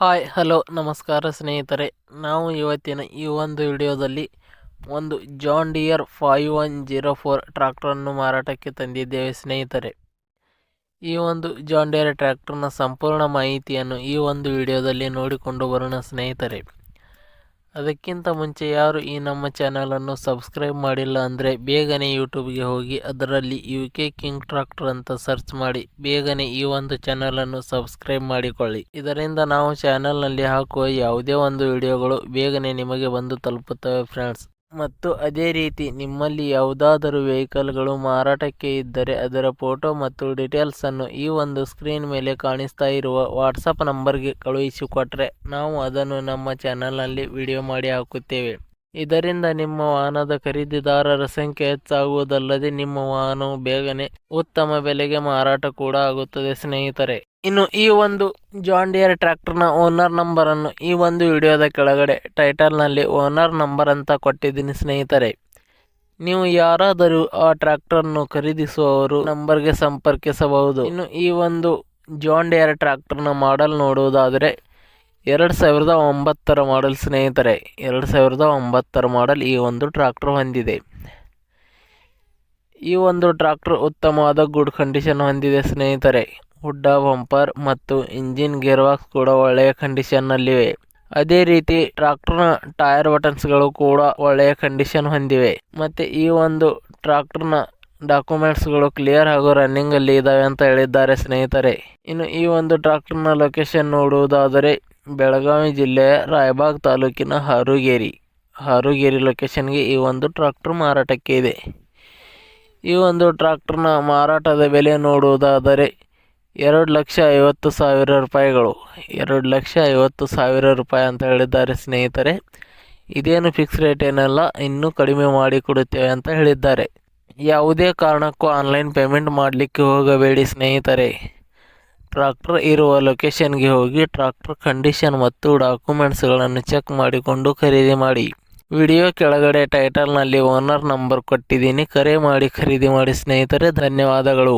Hi, hello, ನಮಸ್ಕಾರ ಸ್ನೇಹಿತರೆ. ನಾವು ಇವತ್ತಿನ ಈ ಒಂದು ವಿಡಿಯೋದಲ್ಲಿ ಒಂದು John Deere five one zero four ಟ್ರ್ಯಾಕ್ಟರನ್ನು ಮಾರಾಟಕ್ಕೆ ತಂದಿದ್ದೇವೆ ಸ್ನೇಹಿತರೆ. ಈ ಒಂದು ಜಾನ್ ಡಿಯರ್ ಟ್ರ್ಯಾಕ್ಟರ್ನ ಸಂಪೂರ್ಣ ಮಾಹಿತಿಯನ್ನು ಈ ಒಂದು ವಿಡಿಯೋದಲ್ಲಿ ನೋಡಿಕೊಂಡು ಬರೋಣ ಸ್ನೇಹಿತರೆ. ಅದಕ್ಕಿಂತ ಮುಂಚೆ ಯಾರು ಈ ನಮ್ಮ ಚಾನಲನ್ನು ಸಬ್ಸ್ಕ್ರೈಬ್ ಮಾಡಿಲ್ಲ ಅಂದರೆ ಬೇಗನೆ ಯೂಟ್ಯೂಬ್ಗೆ ಹೋಗಿ ಅದರಲ್ಲಿ ಯು ಕೆ ಕಿಂಗ್ ಟ್ರಾಕ್ಟರ್ ಅಂತ ಸರ್ಚ್ ಮಾಡಿ ಬೇಗನೆ ಈ ಒಂದು ಚಾನಲನ್ನು ಸಬ್ಸ್ಕ್ರೈಬ್ ಮಾಡಿಕೊಳ್ಳಿ. ಇದರಿಂದ ನಾವು ಚಾನಲ್ನಲ್ಲಿ ಹಾಕುವ ಯಾವುದೇ ಒಂದು ವಿಡಿಯೋಗಳು ಬೇಗನೆ ನಿಮಗೆ ಬಂದು ತಲುಪುತ್ತವೆ ಫ್ರೆಂಡ್ಸ್ ಮತ್ತು ಅದೇ ರೀತಿ ನಿಮ್ಮಲ್ಲಿ ಯಾವುದಾದರೂ ವೆಹಿಕಲ್ಗಳು ಮಾರಾಟಕ್ಕೆ ಇದ್ದರೆ ಅದರ ಫೋಟೋ ಮತ್ತು ಡೀಟೇಲ್ಸನ್ನು ಈ ಒಂದು ಸ್ಕ್ರೀನ್ ಮೇಲೆ ಕಾಣಿಸ್ತಾ ಇರುವ ವಾಟ್ಸಪ್ ನಂಬರ್ಗೆ ಕಳುಹಿಸಿಕೊಟ್ರೆ ನಾವು ಅದನ್ನು ನಮ್ಮ ಚಾನಲ್ನಲ್ಲಿ ವಿಡಿಯೋ ಮಾಡಿ ಹಾಕುತ್ತೇವೆ. ಇದರಿಂದ ನಿಮ್ಮ ವಾಹನದ ಖರೀದಿದಾರರ ಸಂಖ್ಯೆ ಹೆಚ್ಚಾಗುವುದಲ್ಲದೆ ನಿಮ್ಮ ವಾಹನವು ಬೇಗನೆ ಉತ್ತಮ ಬೆಲೆಗೆ ಮಾರಾಟ ಕೂಡ ಆಗುತ್ತದೆ, ಸ್ನೇಹಿತರೆ. ಇನ್ನು ಈ ಒಂದು ಜಾನ್ ಡಿಯರ್ ಟ್ರ್ಯಾಕ್ಟರ್ನ ಓನರ್ ನಂಬರನ್ನು ಈ ಒಂದು ವಿಡಿಯೋದ ಕೆಳಗಡೆ ಟೈಟಲ್ನಲ್ಲಿ ಓನರ್ ನಂಬರ್ ಅಂತ ಕೊಟ್ಟಿದ್ದೀನಿ, ಸ್ನೇಹಿತರೆ. ನೀವು ಯಾರಾದರೂ ಆ ಟ್ರ್ಯಾಕ್ಟರ್ನು ಖರೀದಿಸುವವರು ನಂಬರ್ಗೆ ಸಂಪರ್ಕಿಸಬಹುದು. ಇನ್ನು ಈ ಒಂದು ಜಾನ್ ಡಿಯರ್ ಟ್ರ್ಯಾಕ್ಟರ್ನ ಮಾಡಲ್ ನೋಡುವುದಾದರೆ ಎರಡು ಸಾವಿರದ ಒಂಬತ್ತರ ಮಾಡಲ್ ಸ್ನೇಹಿತರೆ, ಎರಡು ಸಾವಿರದ ಒಂಬತ್ತರ ಮಾಡಲ್ ಈ ಒಂದು ಟ್ರ್ಯಾಕ್ಟರ್ ಹೊಂದಿದೆ. ಈ ಒಂದು ಟ್ರ್ಯಾಕ್ಟರ್ ಉತ್ತಮವಾದ ಗುಡ್ ಕಂಡೀಷನ್ ಹೊಂದಿದೆ ಸ್ನೇಹಿತರೆ. ಹುಡ್ಡ ಬಂಪರ್ ಮತ್ತು ಇಂಜಿನ್ ಗೇರ್ವಾಕ್ಸ್ ಕೂಡ ಒಳ್ಳೆಯ ಕಂಡೀಷನ್ನಲ್ಲಿವೆ ಅದೇ ರೀತಿ ಟ್ರಾಕ್ಟರ್ನ ಟೈರ್ ಬಟನ್ಸ್ಗಳು ಕೂಡ ಒಳ್ಳೆಯ ಕಂಡೀಷನ್ ಹೊಂದಿವೆ. ಮತ್ತು ಈ ಒಂದು ಟ್ರಾಕ್ಟರ್ನ ಡಾಕ್ಯುಮೆಂಟ್ಸ್ಗಳು ಕ್ಲಿಯರ್ ಹಾಗೂ ರನ್ನಿಂಗಲ್ಲಿ ಇದ್ದಾವೆ ಅಂತ ಹೇಳಿದ್ದಾರೆ ಸ್ನೇಹಿತರೆ. ಇನ್ನು ಈ ಒಂದು ಟ್ರಾಕ್ಟರ್ನ ಲೊಕೇಶನ್ ನೋಡುವುದಾದರೆ ಬೆಳಗಾವಿ ಜಿಲ್ಲೆಯ ರಾಯಬಾಗ್ ತಾಲೂಕಿನ ಹಾರುಗೇರಿ. ಹಾರುಗೇರಿ ಲೊಕೇಶನ್ಗೆ ಈ ಒಂದು ಟ್ರಾಕ್ಟರ್ ಮಾರಾಟಕ್ಕೆ ಇದೆ. ಈ ಒಂದು ಟ್ರಾಕ್ಟರ್ನ ಮಾರಾಟದ ಬೆಲೆ ನೋಡುವುದಾದರೆ ಎರಡು ಲಕ್ಷ ಐವತ್ತು ಸಾವಿರ ರೂಪಾಯಿಗಳು. ಎರಡು ಲಕ್ಷ ಐವತ್ತು ಸಾವಿರ ರೂಪಾಯಿ ಅಂತ ಹೇಳಿದ್ದಾರೆ ಸ್ನೇಹಿತರೆ. ಇದೇನು ಫಿಕ್ಸ್ ರೇಟ್ ಏನಲ್ಲ, ಇನ್ನೂ ಕಡಿಮೆ ಮಾಡಿ ಕೊಡುತ್ತೇವೆ ಅಂತ ಹೇಳಿದ್ದಾರೆ. ಯಾವುದೇ ಕಾರಣಕ್ಕೂ ಆನ್ಲೈನ್ ಪೇಮೆಂಟ್ ಮಾಡಲಿಕ್ಕೆ ಹೋಗಬೇಡಿ ಸ್ನೇಹಿತರೆ. ಟ್ರಾಕ್ಟರ್ ಇರುವ ಲೊಕೇಶನ್ಗೆ ಹೋಗಿ ಟ್ರಾಕ್ಟರ್ ಕಂಡೀಷನ್ ಮತ್ತು ಡಾಕ್ಯುಮೆಂಟ್ಸ್ಗಳನ್ನು ಚೆಕ್ ಮಾಡಿಕೊಂಡು ಖರೀದಿ ಮಾಡಿ. ವಿಡಿಯೋ ಕೆಳಗಡೆ ಟೈಟಲ್ನಲ್ಲಿ ಓನರ್ ನಂಬರ್ ಕೊಟ್ಟಿದ್ದೀನಿ. ಕರೆ ಮಾಡಿ, ಖರೀದಿ ಮಾಡಿ ಸ್ನೇಹಿತರೆ, ಧನ್ಯವಾದಗಳು.